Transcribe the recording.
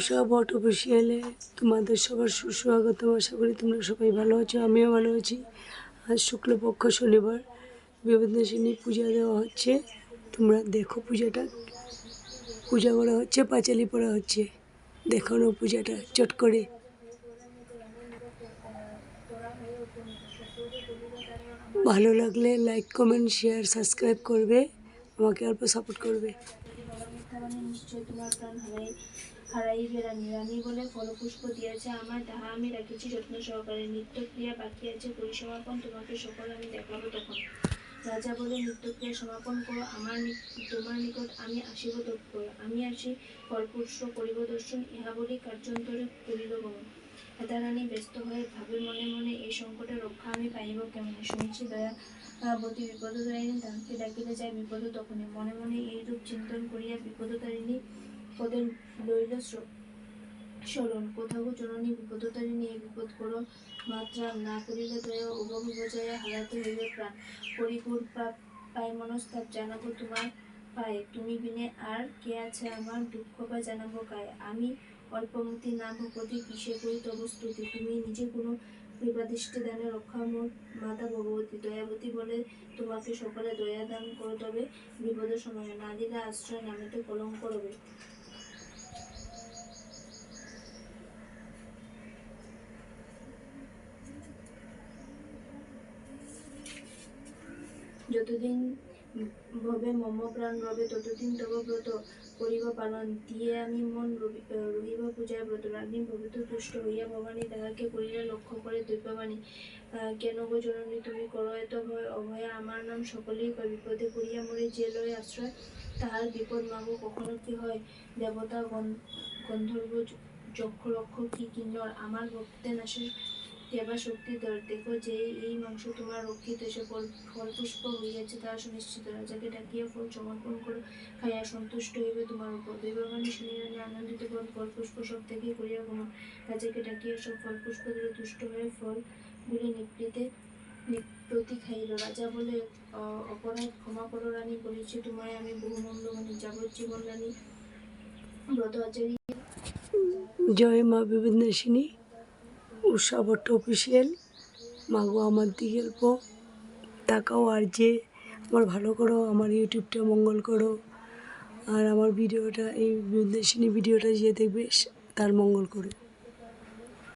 উষা বট অফিসিয়ালে তোমাদের সবার সুস্বাগতম। আশা করি তোমরা সবাই ভালো আছো, আমিও ভালো আছি। আজ শুক্লপক্ষ শনিবার বিবেদনাশিনী পূজা দেওয়া হচ্ছে। তোমরা দেখো পূজাটা, পূজা করা হচ্ছে, পাঁচালি পড়া হচ্ছে। দেখো না পূজাটা চট করে। ভালো লাগলে লাইক কমেন্ট শেয়ার সাবস্ক্রাইব করবে। আমাকে অল্প সাপোর্ট করবে। মিথ্যাবাণী নিশ্চয় তোমার প্রাণ হারাই হারাইবে রানী রানী বলে ফলপুষ্প দিয়েছে আমার, তাহা আমি রাখেছি যত্ন সহকারে। নিত্যক্রিয়া বাকি আছে, পরিসমাপন তোমাকে সকল আমি দেখাবো তখন। রাজা বলে, নিত্যক্রিয়া সমাপন করো, আমার তোমার নিকট আমি আসিব তৎপর। আমি আসি, ফলপুষ্প পরিবদর্শন ইহা বলি কার্যন্তরে করিল গমন। রানী ব্যস্ত হয়ে ভাবে মনে মনে এই সংকটে রক্ষা আমি পাইব কেমন? শুনেছি দয়া বতী বিপদতারিণী তাহাকে ডাকিলে যায় বিপদ তখনই। মনে মনে এইরূপ চিন্তন করিয়া বিপদতারিণী পদে লইল স্র- স্মরণ। কোথাও জননী বিপদতারিণী এই বিপদ করো মাত্রা না করিলে দয়া উভব বজায় হারাতে হইবে প্রাণ। পরিপুর পায় মনস্তাপ জানাব তোমার পায়ে। তুমি বিনে আর কে আছে আমার দুঃখ বা জানাব কায়? আমি অল্পমতি নাম ভূপতি কিসে করি তব স্তুতি তুমি নিজে কোনো কৃপাদৃষ্টি দানে রক্ষা মোর মাতা ভগবতী। দয়াবতী বলে তোমাকে সকলে দয়া দান করো, তবে বিপদের সময় না দিলে আশ্রয় নামিতে কলঙ্ক রবে। যতদিন ভবে মম প্রাণ রবে ততদিন তব ব্রত করিব পালন। দিয়ে আমি মন রহিব পূজায় ব্রত। রানী ভবিত তুষ্ট হইয়া ভবানী তাহাকে করিলে লক্ষ্য করে দৈববাণী। কেন গো জননী, তুমি করো এত ভয়, অভয় আমার নাম সকলেই কয় বিপদে পড়িয়া মরে যে লয় আশ্রয়, তাহার বিপদ মাগো কখনো কি হয়? দেবতা গন- গন্ধর্ব য- যক্ষ লক্ষ কি কিন্নর? আমার ভক্তে নাশে দেবা শক্তি দেখো যে এই মাংস তোমার রক্ষিত সে ফল, ফলপুষ্প হইয়াছে তাহা সুনিশ্চিত। রাজাকে ডাকিয়া ফল সমর্পণ করো, খাইয়া সন্তুষ্ট হইবে তোমার উপর। দৈববাণী শুনি রানী আনন্দিত ফল ফলপুষ্প সব থেকে করিয়া গমন রাজাকে ডাকিয়া সব ফলপুষ্প দিলে তুষ্ট হয়ে ফলগুলি নিপৃতে প্রতি খাইল। রাজা বলে অপরাধ ক্ষমা করো রানী, বলেছি তোমায় আমি বহু মূল্যবানী যাবজ্জীবন রানী ব্রত আচারী জয় মা বিবেদনাশিনী উষা ভট্ট অফিসিয়াল মাগো আমার দিকে অল্প তাকাও আর যে আমার ভালো করো, আমার ইউটিউবটা মঙ্গল করো। আর আমার ভিডিওটা, এই বিবেদনাশিনী ভিডিওটা যে দেখবে তার মঙ্গল করো